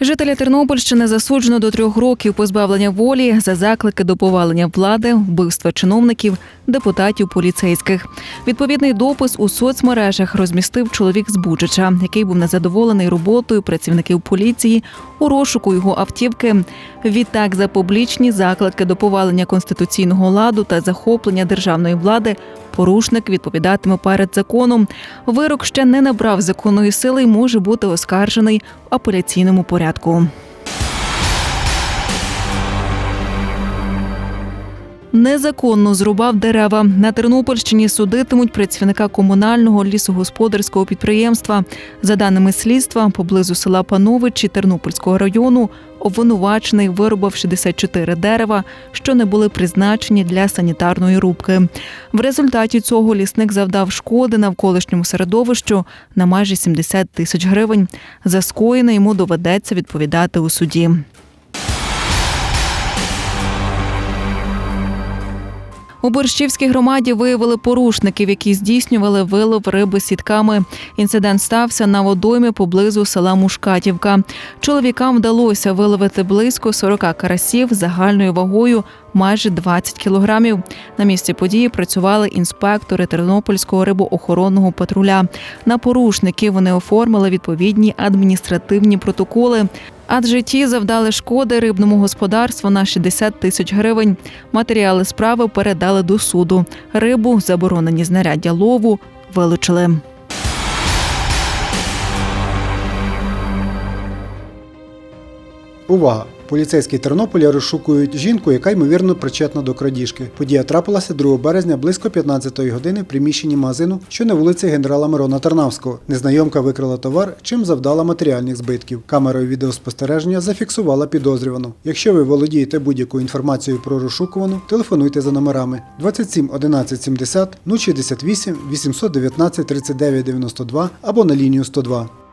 Жителя Тернопільщини засуджено до трьох років позбавлення волі за заклики до повалення влади, вбивства чиновників, депутатів, поліцейських. Відповідний допис у соцмережах розмістив чоловік з Бучича, який був незадоволений роботою працівників поліції у розшуку його автівки. Відтак за публічні заклики до повалення конституційного ладу та захоплення державної влади порушник відповідатиме перед законом. Вирок ще не набрав законної сили і може бути оскаржений в апеляційному порядку. Незаконно зрубав дерева. На Тернопільщині судитимуть працівника комунального лісогосподарського підприємства. За даними слідства, поблизу села Пановичі Тернопільського району обвинувачений вирубав 64 дерева, що не були призначені для санітарної рубки. В результаті цього лісник завдав шкоди навколишньому середовищу на майже 70 тисяч гривень. За скоєне йому доведеться відповідати у суді. У Борщівській громаді виявили порушників, які здійснювали вилов риби сітками. Інцидент стався на водоймі поблизу села Мушкатівка. Чоловікам вдалося виловити близько 40 карасів загальною вагою майже 20 кілограмів. На місці події працювали інспектори Тернопільського рибоохоронного патруля. На порушників вони оформили відповідні адміністративні протоколи. Адже ті завдали шкоди рибному господарству на 60 тисяч гривень. Матеріали справи передали до суду. Рибу, заборонені знаряддя лову, вилучили. Увага! Поліцейські Тернополя розшукують жінку, яка ймовірно причетна до крадіжки. Подія трапилася 2 березня близько 15-ї години в приміщенні магазину, що на вулиці генерала Мирона Тарнавського. Незнайомка викрала товар, чим завдала матеріальних збитків. Камерою відеоспостереження зафіксувала підозрювану. Якщо ви володієте будь-якою інформацією про розшукувану, телефонуйте за номерами 27 11 70 068 819 39 92 або на лінію 102.